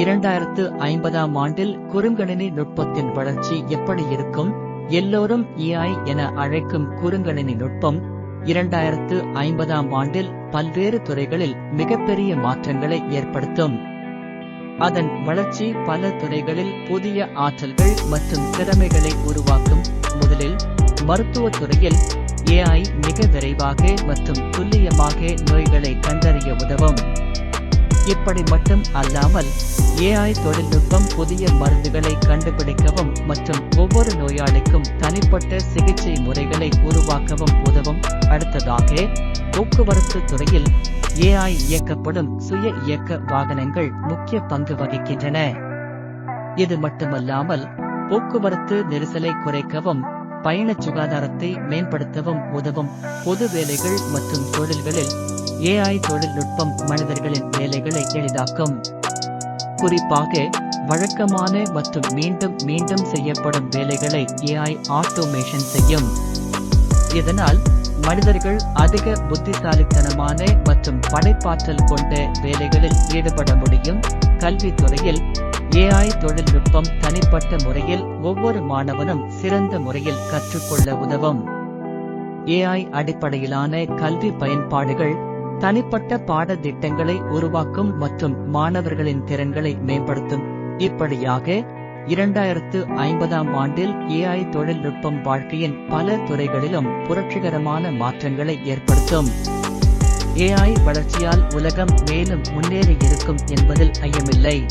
இரண்டாயிரத்து ஐம்பதாம் ஆண்டில் குறுங்கணினி நுட்பத்தின் வளர்ச்சி எப்படி இருக்கும்? எல்லோரும் ஏஐ என அழைக்கும் குறுங்கணினி நுட்பம் இரண்டாயிரத்து ஐம்பதாம் ஆண்டில் பல்வேறு துறைகளில் மிகப்பெரிய மாற்றங்களை ஏற்படுத்தும். அதன் வளர்ச்சி பல துறைகளில் புதிய ஆற்றல்கள் மற்றும் திறமைகளை உருவாக்கும். முதலில் மருத்துவத் துறையில் ஏஐ மிக விரைவாக மற்றும் துல்லியமாக நோய்களை கண்டறிய உதவும். இப்படி மட்டும் அல்லாமல் ஏஐ தொழில்நுட்பம் புதிய மருந்துகளை கண்டுபிடிக்கவும் மற்றும் ஒவ்வொரு நோயாளிக்கும் தனிப்பட்ட சிகிச்சை முறைகளை உருவாக்கவும் உதவும். அடுத்ததாக போக்குவரத்து துறையில் ஏஐ இயக்கப்படும் சுய இயக்க வாகனங்கள் முக்கிய பங்கு வகிக்கின்றன. இது மட்டுமல்லாமல் போக்குவரத்து நெரிசலை குறைக்கவும் பயண சுகாதாரத்தை மேம்படுத்தவும் உதவும் பொது வேலைகள் மற்றும் தொழில்களில் ஏஐ தொழில்நுட்பம் மனிதர்களின் வேலைகளை எளிதாக்கும். குறிப்பாக வழக்கமான மற்றும் மீண்டும் மீண்டும் செய்யப்படும் வேலைகளை ஏஐ ஆட்டோமேஷன் செய்யும். இதனால் மனிதர்கள் அதிக புத்திசாலித்தனமான மற்றும் படைப்பாற்றல் கொண்ட வேலைகளில் ஈடுபட முடியும். கல்வித்துறையில் ஏஐ தொழில்நுட்பம் தனிப்பட்ட முறையில் ஒவ்வொரு மாணவனும் சிறந்த முறையில் கற்றுக்கொள்ள உதவும். ஏஐ அடிப்படையிலான கல்வி பயன்பாடுகள் தனிப்பட்ட பாடத்திட்டங்களை உருவாக்கும் மற்றும் மாணவர்களின் திறன்களை மேம்படுத்தும். இப்படியாக இரண்டாயிரத்து ஐம்பதாம் ஆண்டில் ஏஐ தொழில்நுட்பம் வாழ்க்கையின் பல துறைகளிலும் புரட்சிகரமான மாற்றங்களை ஏற்படுத்தும். ஏஐ வளர்ச்சியால் உலகம் மேலும் முன்னேறி இருக்கும் என்பதில் ஐயமில்லை.